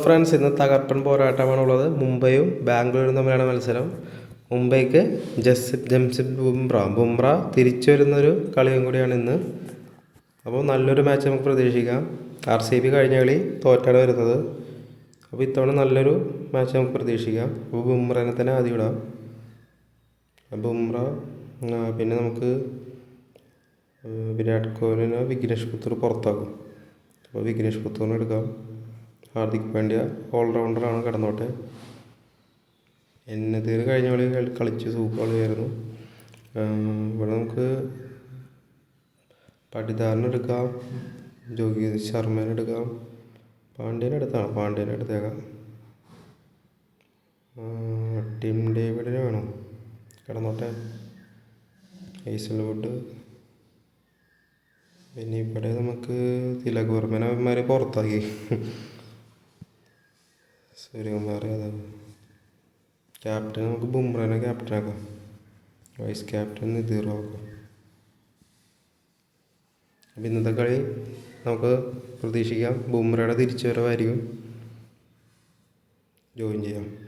Friends ഇന്ന് തകർപ്പൻ പോരാട്ടമാണുള്ളത്. മുംബൈയും ബാംഗ്ലൂരും തമ്മിലാണ് മത്സരം. മുംബൈക്ക് ജസ്സിബ് ജംസിബ് ബുംറ. ബുംറ തിരിച്ചു വരുന്നൊരു കളിയും കൂടിയാണ് ഇന്ന്. അപ്പോൾ നല്ലൊരു മാച്ച് നമുക്ക് പ്രതീക്ഷിക്കാം. ആർ സി ബി കഴിഞ്ഞ കളി തോറ്റാണ് വരുന്നത്. അപ്പോൾ ഇത്തവണ നല്ലൊരു മാച്ച് നമുക്ക് പ്രതീക്ഷിക്കാം. അപ്പോൾ ബുംറനെ തന്നെ ആദ്യം ഇടാം. ബുംറ പിന്നെ നമുക്ക് വിരാട് കോഹ്ലിനെ വിഘ്നേഷ് പുത്തൂർ പുറത്താക്കും. അപ്പോൾ വിഘ്നേഷ് പുത്തൂറിനെ എടുക്കാം. ഹാർദിക് പാണ്ഡ്യ ഓൾറൗണ്ടറാണ് കിടന്നോട്ടെ. എന്നതീർ കഴിഞ്ഞ കളി കളി- കളിച്ച് സൂപ്പർ കളിയായിരുന്നു ഇവിടെ നമുക്ക് പടിദാറിനെ എടുക്കാം ജോഗി ശർമ്മേനെ എടുക്കാം പാണ്ഡ്യനെ എടുത്താണ് പാണ്ഡ്യനെ എടുത്തേക്കാം. ടിം ഡേവിഡിനെ വേണം കിടന്നോട്ടെ. ഐസൽവുഡ് പിന്നെ ഇവിടെ നമുക്ക് തിലക് വർമ്മനെ പുറത്താക്കി. സൂര്യകുമാർ യാദവ് ക്യാപ്റ്റൻ നമുക്ക് ബുംറനെ ക്യാപ്റ്റനാക്കാം വൈസ് ക്യാപ്റ്റൻ നിതീറാക്കാം അപ്പം ഇന്നത്തെ കളി നമുക്ക് പ്രതീക്ഷിക്കാം. ബുംറയുടെ തിരിച്ചുവരവായിരിക്കും. ജോയിൻ ചെയ്യാം.